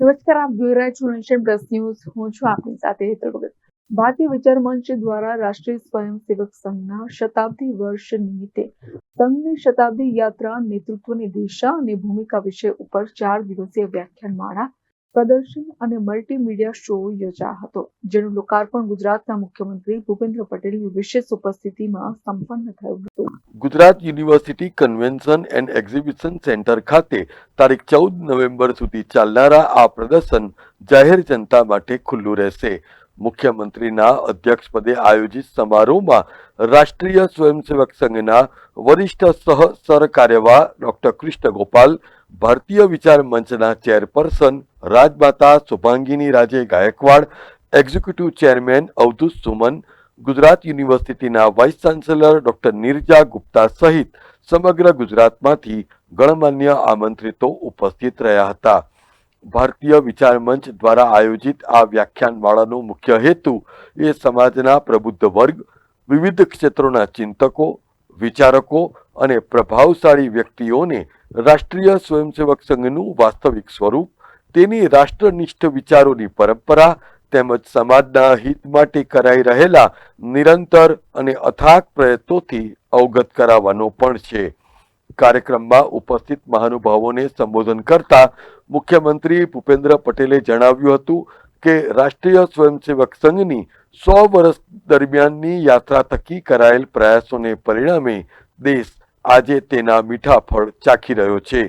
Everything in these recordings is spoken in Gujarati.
નમસ્કાર, આપ જોઈ રહ્યા છો નેશન પ્લસ ન્યૂઝ હું છું આપની સાથે હેતલ ભગત. ભારતીય વિચાર મંચ દ્વારા રાષ્ટ્રીય સ્વયંસેવક સંઘના શતાબ્દી વર્ષ નિમિત્તે સંઘની શતાબ્દી યાત્રા, નેતૃત્વની દિશા અને ભૂમિકા વિષય ઉપર ચાર દિવસીય વ્યાખ્યાનમાળા પ્રદર્શન અને મલ્ટીમીડિયા શો યોજાયો હતો, જેનું લોકાર્પણ ગુજરાતના મુખ્યમંત્રી ભૂપેન્દ્ર પટેલની વિશેષ ઉપસ્થિતિમાં સંપન્ન થયું હતું. Gujarat university convention and exhibition centre ખાતે તારીખ ચૌદ નવેમ્બર સુધી ચાલનારા આ પ્રદર્શન જાહેર જનતા માટે ખુલ્લું રહેશે. મુખ્યમંત્રીના અધ્યક્ષપદે આયોજિત સમારોહમાં રાષ્ટ્રીય સ્વયંસેવક સંઘના વરિષ્ઠ સહ સરકાર્યવાહ ડોક્ટર કૃષ્ણ ગોપાલ ભારતીય વિચાર મંચના chairperson Rajmata Shubhangini Raje Gaekwad, executive chairman Avadhoot Suman, Gujarat યુનિવર્સિટીના vice chancellor doctor Nirja Gupta સહિત સમગ્ર ગુજરાતમાંથી ગણમાન્ય આમંત્રિતો ઉપસ્થિત રહ્યા હતા. ભારતીય વિચાર મંચ દ્વારા આયોજિત આ વ્યાખ્યાનમાળાનો મુખ્ય હેતુ એ સમાજના પ્રબુદ્ધ વર્ગ, વિવિધ ક્ષેત્રોના ચિંતકો, વિચારકો અને પ્રભાવશાળી વ્યક્તિઓને રાષ્ટ્રીય સ્વયંસેવક સંઘનું વાસ્તવિક સ્વરૂપ, તેની રાષ્ટ્રનિષ્ઠ વિચારોની પરંપરા તેમજ સમાજના હિત માટે કરાઈ રહેલા નિરંતર અને અથાગ પ્રયત્નોથી અવગત કરાવવાનો પણ છે. કાર્યક્રમમાં ઉપસ્થિત મહાનુભાવોને સંબોધન કરતા મુખ્યમંત્રી ભૂપેન્દ્ર પટેલે જણાવ્યું હતું કે રાષ્ટ્રીય સ્વયંસેવક સંઘની સો વર્ષ દરમિયાનની યાત્રા થકી કરાયેલ પ્રયાસોને પરિણામે દેશ આજે તેના મીઠા ફળ ચાખી રહ્યો છે.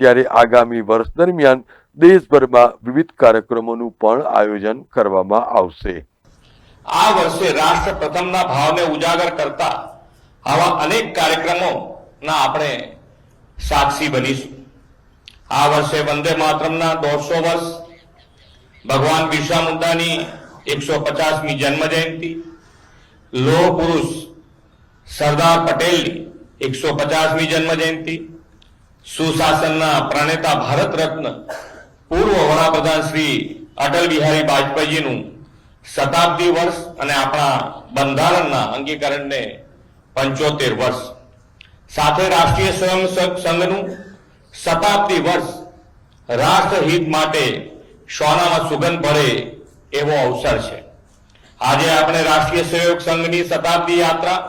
ત્યારે આગામી વર્ષ દરમિયાન દેશભરમાં વિવિધ કાર્યક્રમોનું પણ આયોજન કરવામાં આવશે. આ વર્ષે રાષ્ટ્ર પ્રથમના ભાવને ઉજાગર કરતા આવા અનેક કાર્યક્રમોના આપણે સાક્ષી બનીશું. આ વર્ષે વંદે માતરમના દોઢસો વર્ષ ભગવાન બિરસા મુંડાની એકસો પચાસમી જન્મ જયંતિ લોહ પુરુષ સરદાર પટેલની એકસો પચાસમી જન્મ જયંતિ સુશાસનના પ્રણેતા ભારત રત્ન પૂર્વ વડાપ્રધાન શ્રી અટલ બિહારી વાજપેયીનું શતાબ્દી વર્ષ અને આપણા બંધારણના અંગીકરણને પંચોતેર વર્ષ. સાથે રાષ્ટ્રીય સ્વયં સંઘનું શતાબ્દી વર્ષ રાષ્ટ્રહિત માટે સોનામાં સુગંધ ભળે એવો અવસર છે. આજે આપણે રાષ્ટ્રીય સહયોગ સંઘની શતાબ્દી યાત્રા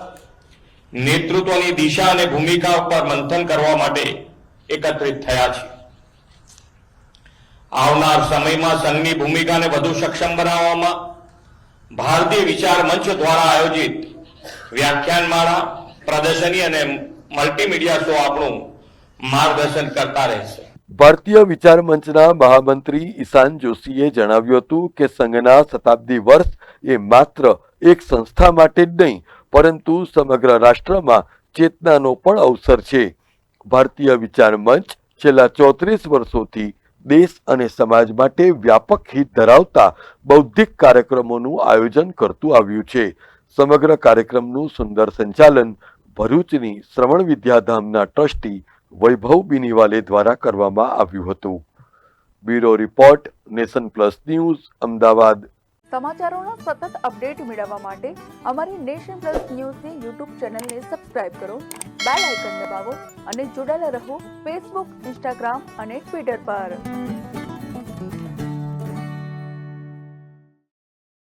નેતૃત્વની દિશા અને ભૂમિકા ઉપર મંથન કરવા માટે એકત્રિત થયા છીએ. આવનાર સમયમાં સંઘની ભૂમિકાને વધુ સક્ષમ બનાવવામાં ભારતીય વિચાર મંચ દ્વારા આયોજિત વ્યાખ્યાનમાળા, પ્રદર્શની અને મલ્ટીમીડિયા શો આપણું માર્ગદર્શન કરતા રહેશે. ભારતીય વિચાર મંચના મહામંત્રી ઈશાન જોશીએ જણાવ્યું હતું કે સંઘના શતાબ્દી વર્ષ એ માત્ર એક સંસ્થા માટે જ નહીં, પરંતુ સમગ્ર રાષ્ટ્રમાં ચેતનાનો પણ અવસર છે. ભારતીય વિચાર મંચ છેલ્લા ચોત્રીસ વર્ષોથી દેશ અને સમાજ માટે વ્યાપક હિત ધરાવતા બૌદ્ધિક કાર્યક્રમોનું આયોજન કરતું આવ્યું છે. સમગ્ર કાર્યક્રમનું સુંદર સંચાલન ભરૂચની શ્રવણ વિદ્યાધામના ટ્રસ્ટી વૈભવ બિનીવાલે દ્વારા કરવામાં આવ્યું હતું. Bureau report, nation plus news, Ahmedabad. સમાચારોના સતત અપડેટ મેળવવા માટે અમારી નેશન પ્લસ ન્યૂઝની યુટ્યુબ ચેનલને સબસ્ક્રાઇબ કરો, બેલ આઇકન દબાવો અને જોડાયેલા રહો ફેસબુક, ઇન્સ્ટાગ્રામ અને ટ્વિટર પર.